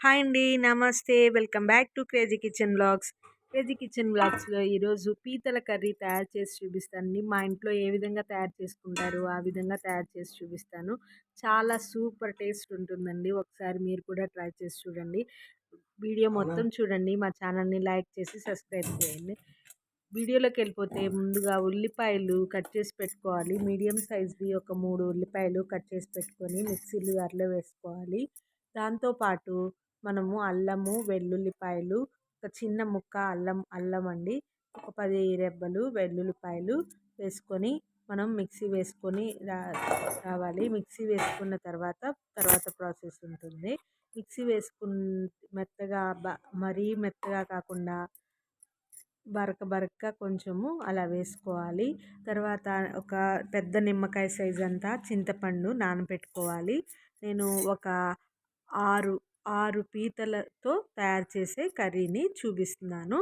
Hi అండి. నమస్తే. Welcome back to crazy kitchen blogs. Crazy kitchen బ్లాగ్స్లో ఈరోజు పీతల కర్రీ తయారు చేసి చూపిస్తానండి. మా ఇంట్లో ఏ విధంగా తయారు చేసుకుంటారు ఆ విధంగా తయారు చేసి చూపిస్తాను. చాలా సూపర్ టేస్ట్ ఉంటుందండి. ఒకసారి మీరు కూడా ట్రై చేసి చూడండి. వీడియో మొత్తం చూడండి. మా ఛానల్ని లైక్ చేసి సబ్స్క్రైబ్ చేయండి. వీడియోలోకి వెళ్ళిపోతే ముందుగా ఉల్లిపాయలు కట్ చేసి పెట్టుకోవాలి. మీడియం సైజ్వి ఒక మూడు ఉల్లిపాయలు కట్ చేసి పెట్టుకొని మిక్సీలు దాంట్లో వేసుకోవాలి. దాంతోపాటు మనము అల్లము వెల్లుల్లిపాయలు ఒక చిన్న ముక్క అల్లం అల్లం అండి. ఒక పది రెబ్బలు వెల్లుల్లిపాయలు వేసుకొని మనం మిక్సీ వేసుకొని రా రావాలి. మిక్సీ వేసుకున్న తర్వాత తర్వాత ప్రాసెస్ ఉంటుంది. మిక్సీ వేసుకు మెత్తగా మరీ మెత్తగా కాకుండా బరక బరక కొంచెము అలా వేసుకోవాలి. తర్వాత ఒక పెద్ద నిమ్మకాయ సైజ్ అంతా చింతపండు నానబెట్టుకోవాలి. నేను ఒక ఆరు ఆరు పీతలతో తయారు చేసే కర్రీని చూపిస్తున్నాను.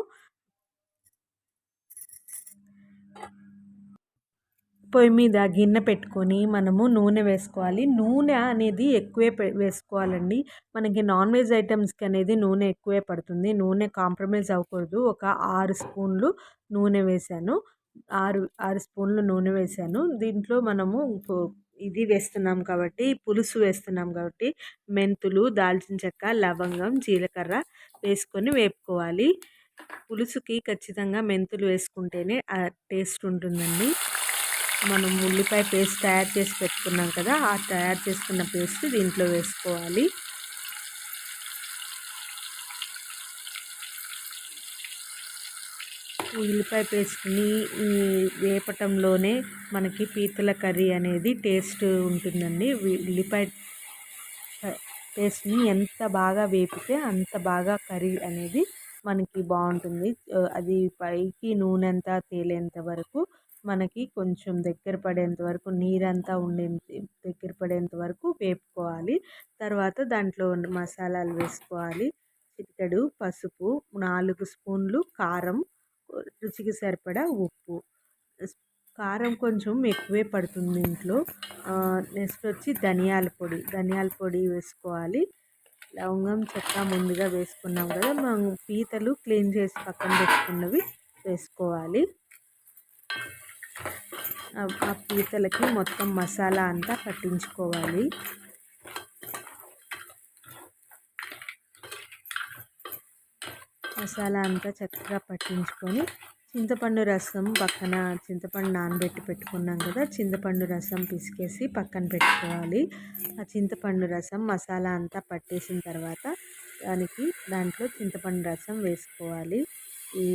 పొయ్యి మీద గిన్నె పెట్టుకొని మనము నూనె వేసుకోవాలి. నూనె అనేది ఎక్కువే వేసుకోవాలండి. మనకి నాన్ వెజ్ ఐటమ్స్కి అనేది నూనె ఎక్కువే పడుతుంది. నూనె కాంప్రమైజ్ అవ్వకూడదు. ఒక ఆరు స్పూన్లు నూనె వేసాను ఆరు ఆరు స్పూన్లు నూనె వేసాను దీంట్లో మనము ఇది వేస్తున్నాం కాబట్టి పులుసు వేస్తున్నాం కాబట్టి మెంతులు దాల్చిన చెక్క లవంగం జీలకర్ర వేసుకొని వేపుకోవాలి. పులుసుకి ఖచ్చితంగా మెంతులు వేసుకుంటేనే టేస్ట్ ఉంటుందండి. మనం ఉల్లిపాయ పేస్ట్ తయారు చేసి పెట్టుకున్నాం కదా ఆ తయారు చేసుకున్న పేస్ట్ దీంట్లో వేసుకోవాలి. ఉల్లిపాయ పేస్ట్ని వేపటంలోనే మనకి పీతల కర్రీ అనేది టేస్ట్ ఉంటుందండి. ఉల్లిపాయ పేస్ట్ని ఎంత బాగా వేపితే అంత బాగా కర్రీ అనేది మనకి బాగుంటుంది. అది పైకి నూనె అంతా తేలేంత వరకు మనకి కొంచెం దగ్గర పడేంత వరకు నీరంతా ఉండే దగ్గర పడేంత వరకు వేపుకోవాలి. తర్వాత దాంట్లో మసాలాలు వేసుకోవాలి. చిటికెడు పసుపు నాలుగు స్పూన్లు కారం రుచికి సరిపడా ఉప్పు. కారం కొంచెం ఎక్కువే పడుతుంది ఇంట్లో. నెక్స్ట్ వచ్చి ధనియాల పొడి. ధనియాల పొడి వేసుకోవాలి. లవంగం చెక్క ముందుగా వేసుకున్నాం కదా మనం పీతలు క్లీన్ చేసి పక్కన పెట్టుకున్నవి వేసుకోవాలి. ఆ పీతలకి మొత్తం మసాలా అంతా పట్టించుకోవాలి. మసాలా అంతా చక్కగా పట్టించుకొని చింతపండు రసం పక్కన చింతపండు నానబెట్టి పెట్టుకున్నాం కదా చింతపండు రసం పిసికేసి పక్కన పెట్టుకోవాలి. ఆ చింతపండు రసం మసాలా అంతా పట్టేసిన తర్వాత దానికి దాంట్లో చింతపండు రసం వేసుకోవాలి. ఈ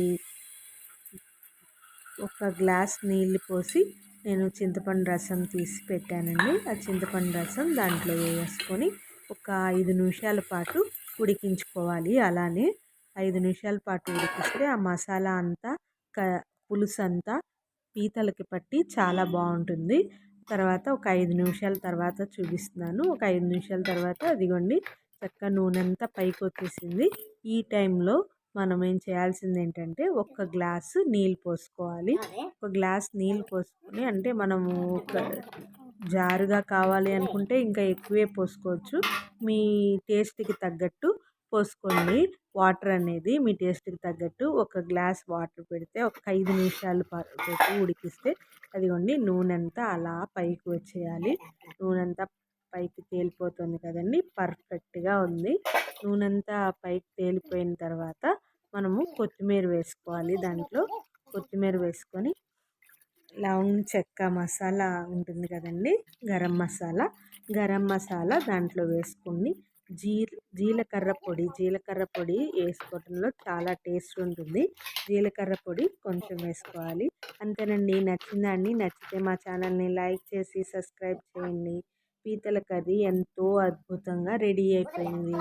ఒక గ్లాస్ నీళ్ళు పోసి నేను చింతపండు రసం తీసి పెట్టానండి. ఆ చింతపండు రసం దాంట్లో వేసుకొని ఒక ఐదు నిమిషాల పాటు ఉడికించుకోవాలి. అలానే ఐదు నిమిషాల పాటు ఉడికిస్తే ఆ మసాలా అంతా పులుసు అంతా పీతలకి పట్టి చాలా బాగుంటుంది. తర్వాత ఒక ఐదు నిమిషాల తర్వాత చూపిస్తున్నాను. ఒక ఐదు నిమిషాల తర్వాత అదిగోండి చక్క నూనె అంతా పైకి వచ్చేసింది ఈ టైంలో మనం ఏం చేయాల్సింది ఏంటంటే ఒక గ్లాసు నీళ్ళు పోసుకోవాలి. ఒక గ్లాస్ నీళ్ళు పోసుకొని అంటే మనము జారుగా కావాలి అనుకుంటే ఇంకా ఎక్కువే పోసుకోవచ్చు. మీ టేస్ట్కి తగ్గట్టు పోసుకోండి. వాటర్ అనేది మీ టేస్ట్కి తగ్గట్టు ఒక గ్లాస్ వాటర్ పెడితే ఒక ఐదు నిమిషాలు పెట్టి ఉడికిస్తే అదిగోండి నూనె అంతా అలా పైకి వచ్చేయాలి. నూనె అంతా పైకి తేలిపోతుంది కదండి పర్ఫెక్ట్గా ఉంది. నూనె అంతా పైకి తేలిపోయిన తర్వాత మనము కొత్తిమీర వేసుకోవాలి దాంట్లో. కొత్తిమీర వేసుకొని లవంగ్ చెక్క మసాలా ఉంటుంది కదండి గరం మసాలా. గరం మసాలా దాంట్లో వేసుకొని జీ జీలకర్ర పొడి జీలకర్ర పొడి వేసుకోవడంలో చాలా టేస్ట్ ఉంటుంది. జీలకర్ర పొడి కొంచెం వేసుకోవాలి. అంతేనండి. నచ్చిందండి నచ్చితే మా ఛానల్ని లైక్ చేసి సబ్స్క్రైబ్ చేయండి. పీతల కర్రీ ఎంతో అద్భుతంగా రెడీ అయిపోయింది.